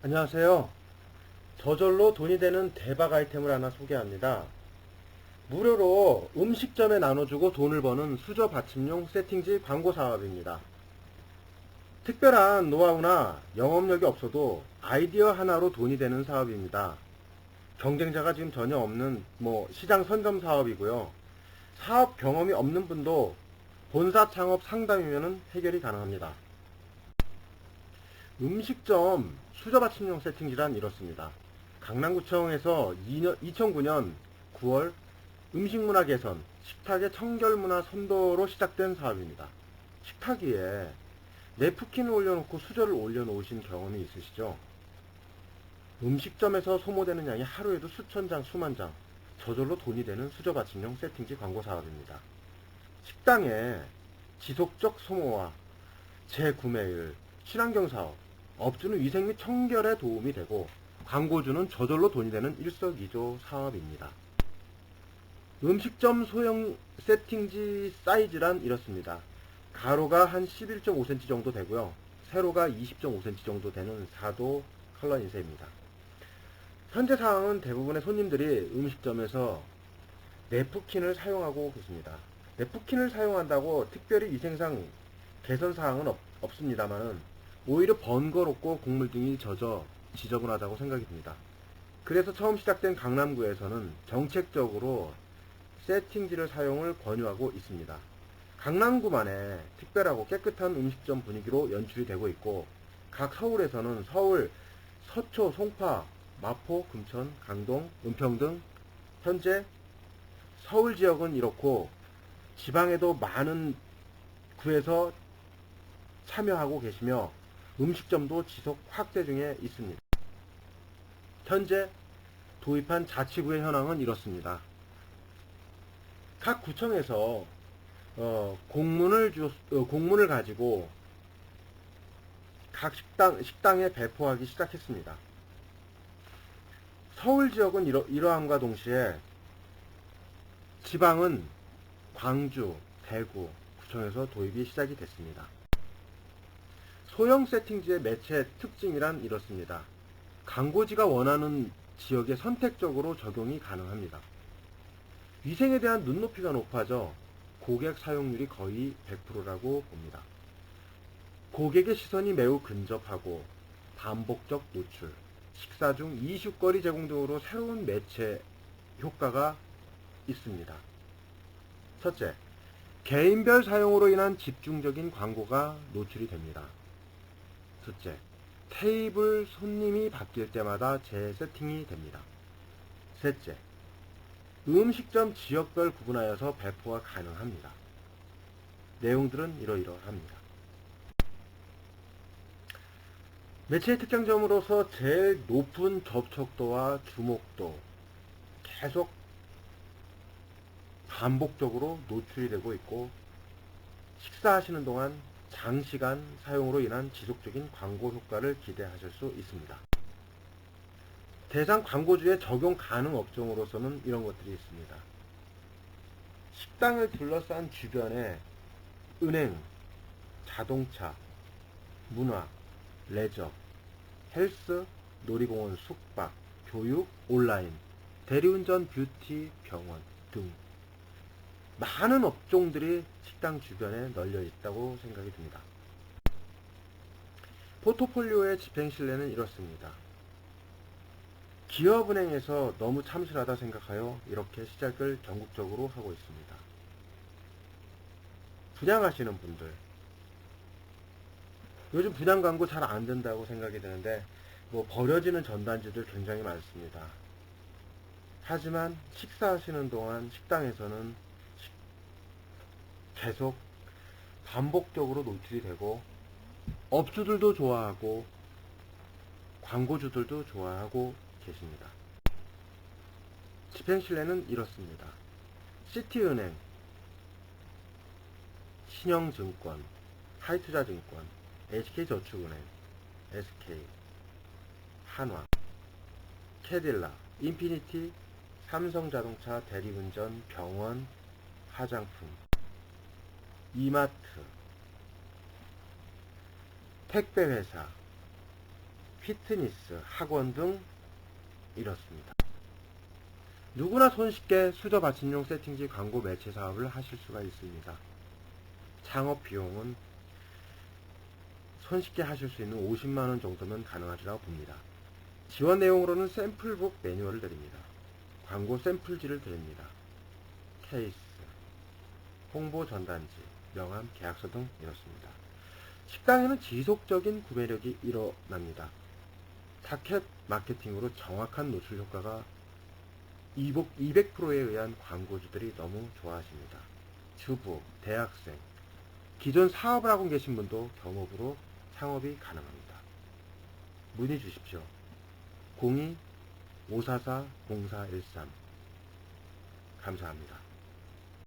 안녕하세요. 저절로 돈이 되는 대박 아이템을 하나 소개합니다. 무료로 음식점에 나눠주고 돈을 버는 수저 받침용 세팅지 광고 사업입니다. 특별한 노하우나 영업력이 없어도 아이디어 하나로 돈이 되는 사업입니다. 경쟁자가 지금 전혀 없는 뭐 시장 선점 사업이고요. 사업 경험이 없는 분도 본사 창업 상담이면 해결이 가능합니다. 음식점 수저 받침용 세팅지란 이렇습니다. 강남구청에서 2009년 9월 음식문화 개선, 식탁의 청결문화 선도로 시작된 사업입니다. 식탁 위에 네프킨을 올려놓고 수저를 올려놓으신 경험이 있으시죠? 음식점에서 소모되는 양이 하루에도 수천 장, 수만 장, 저절로 돈이 되는 수저 받침용 세팅지 광고 사업입니다. 식당의 지속적 소모와 재구매율, 친환경 사업, 업주는 위생 및 청결에 도움이 되고 광고주는 저절로 돈이 되는 일석이조 사업입니다. 음식점 소형 세팅지 사이즈란 이렇습니다. 가로가 한 11.5cm 정도 되고요. 세로가 20.5cm 정도 되는 4도 컬러 인쇄입니다. 현재 상황은 대부분의 손님들이 음식점에서 네프킨을 사용하고 계십니다. 네프킨을 사용한다고 특별히 위생상 개선 사항은 없, 없습니다만은 오히려 번거롭고 곡물 등이 젖어 지저분하다고 생각이 듭니다. 그래서 처음 시작된 강남구에서는 정책적으로 세팅지를 사용을 권유하고 있습니다. 강남구만의 특별하고 깨끗한 음식점 분위기로 연출이 되고 있고 각 서울에서는 서울, 서초, 송파, 마포, 금천, 강동, 은평 등 현재 서울 지역은 이렇고 지방에도 많은 구에서 참여하고 계시며 음식점도 지속 확대 중에 있습니다. 현재 도입한 자치구의 현황은 이렇습니다. 각 구청에서 어, 공문을 주, 어, 공문을 가지고 각 식당 식당에 배포하기 시작했습니다. 서울 지역은 이러, 이러함과 동시에 지방은 광주, 대구 구청에서 도입이 시작이 됐습니다. 소형 세팅지의 매체 특징이란 이렇습니다. 광고지가 원하는 지역에 선택적으로 적용이 가능합니다. 위생에 대한 눈높이가 높아져 고객 사용률이 거의 100%라고 봅니다. 고객의 시선이 매우 근접하고 반복적 노출, 식사 중 이슈거리 제공 등으로 새로운 매체 효과가 있습니다. 첫째, 개인별 사용으로 인한 집중적인 광고가 노출이 됩니다. 둘째, 테이블 손님이 바뀔 때마다 재세팅이 됩니다. 셋째, 음식점 지역별 구분하여서 배포가 가능합니다. 내용들은 이러이러합니다. 매체의 특장점으로서 제일 높은 접촉도와 주목도 계속 반복적으로 노출이 되고 있고 식사하시는 동안 장시간 사용으로 인한 지속적인 광고 효과를 기대하실 수 있습니다. 대상 광고주의 적용 가능 업종으로서는 이런 것들이 있습니다. 식당을 둘러싼 주변에 은행, 자동차, 문화, 레저, 헬스, 놀이공원, 숙박, 교육, 온라인, 대리운전, 뷰티, 병원 등 많은 업종들이 식당 주변에 널려 있다고 생각이 듭니다. 포트폴리오의 집행신뢰는 이렇습니다. 기업은행에서 너무 참신하다 생각하여 이렇게 시작을 전국적으로 하고 있습니다. 분양하시는 분들, 요즘 분양 광고 잘 안 된다고 생각이 드는데, 뭐 버려지는 전단지들 굉장히 많습니다. 하지만 식사하시는 동안 식당에서는 계속 반복적으로 노출이 되고 업주들도 좋아하고 광고주들도 좋아하고 계십니다. 집행신뢰는 이렇습니다. 시티은행, 신영증권, 하이투자증권, HK저축은행, SK, 한화, 캐딜라, 인피니티, 삼성자동차 대리운전, 병원, 화장품, 이마트, 택배회사, 피트니스, 학원 등 이렇습니다. 누구나 손쉽게 수저 받침용 세팅지 광고 매체 사업을 하실 수가 있습니다. 창업 비용은 손쉽게 하실 수 있는 50만원 정도면 가능하리라고 봅니다. 지원 내용으로는 샘플북 매뉴얼을 드립니다. 광고 샘플지를 드립니다. 케이스, 홍보 전단지, 명함, 계약서 등 이렇습니다. 식당에는 지속적인 구매력이 일어납니다. 타켓 마케팅으로 정확한 노출 효과가 200%에 의한 광고주들이 너무 좋아하십니다. 주부, 대학생, 기존 사업을 하고 계신 분도 경업으로 창업이 가능합니다. 문의 주십시오. 02-544-0413 감사합니다.